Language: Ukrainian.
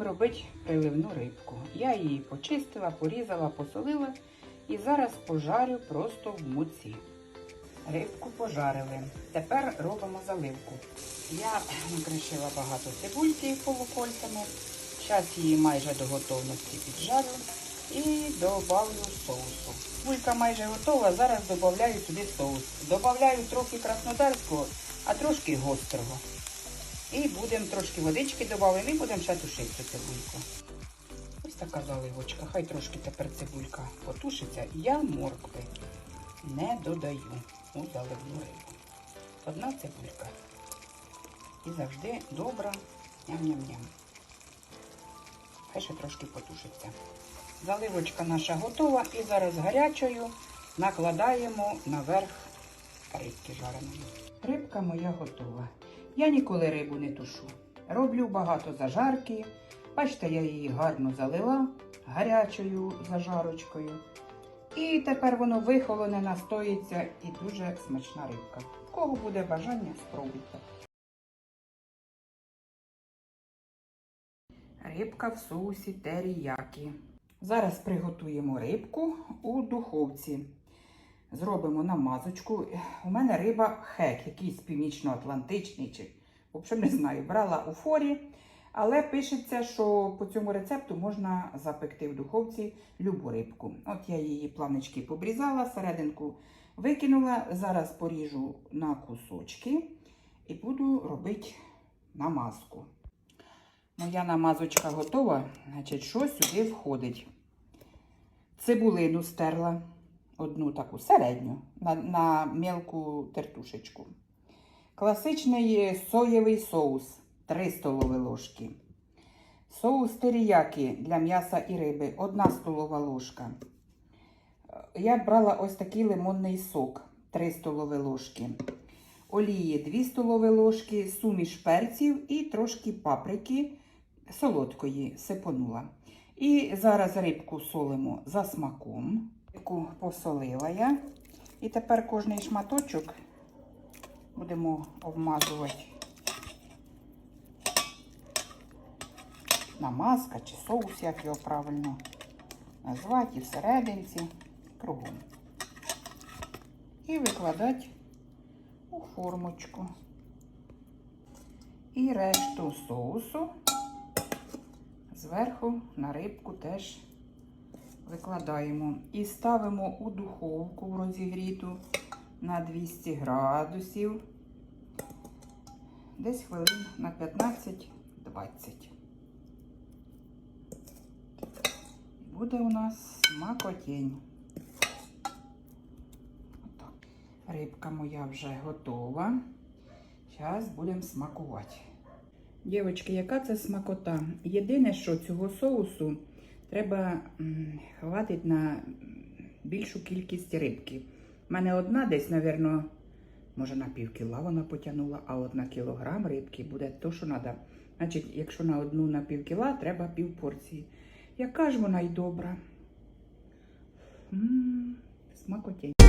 Будемо робити приливну рибку. Я її почистила, порізала, посолила і зараз пожарю просто в муці. Рибку пожарили. Тепер робимо заливку. Я накришила багато цибульки полукольцями. Зараз її майже до готовності піджарю і добавлю соусу. Цибулька майже готова, зараз додаю сюди соус. Добавляю трохи краснодарського, а трошки гострого. І будемо трошки водички додаємо і будемо ще тушити цибульку. Ось така заливочка. Хай трошки тепер цибулька потушиться. Я моркви не додаю у заливну рибу. Одна цибулька. І завжди добра. Ням-ням-ням. Хай ще трошки потушиться. Заливочка наша готова. І зараз гарячою накладаємо наверх рибки жареної. Рибка моя готова. Я ніколи рибу не тушу. Роблю багато зажарки. Бачите, я її гарно залила гарячою зажарочкою. І тепер воно вихолоне, настоїться і дуже смачна рибка. В кого буде бажання, спробуйте. Рибка в соусі теріякі. Зараз приготуємо рибку у духовці. Зробимо намазочку. У мене риба хек, якийсь північно-атлантичний, чи, в общем, не знаю, брала у форі. Але пишеться, що по цьому рецепту можна запекти в духовці любу рибку. От я її планочки побрізала, серединку викинула. Зараз поріжу на кусочки і буду робити намазку. Моя намазочка готова. Значить, що сюди входить? Цибулину стерла одну таку середню на, на мілку тертушечку. Класичний соєвий соус 3 столові ложки. Соус теріякі для м'яса і риби 1 столова ложка. Я брала ось такий лимонний сок 3 столові ложки. Олії 2 столові ложки, суміш перців і трошки паприки солодкої сипонула. І зараз рибку солимо за смаком. Рибку посолила я. І тепер кожний шматочок будемо обмазувати намазка чи соус, як його правильно назвати, і всерединці, кругом. І викладати у формочку. І решту соусу зверху на рибку теж викладаємо. І ставимо у духовку в розігріту на 200 градусів. Десь хвилин на 15-20. Буде у нас смакотінь. Рибка моя вже готова. Зараз будемо смакувати. Дівчатки, яка це смакота? Єдине, що цього соусу треба хватить на більшу кількість рибки. У мене одна десь, мабуть, може на пів кіла вона потягнула, а от на кілограм рибки буде то, що треба. Значить, якщо на одну на пів кіла, треба пів порції. Яка ж вона й добра. М смакотень.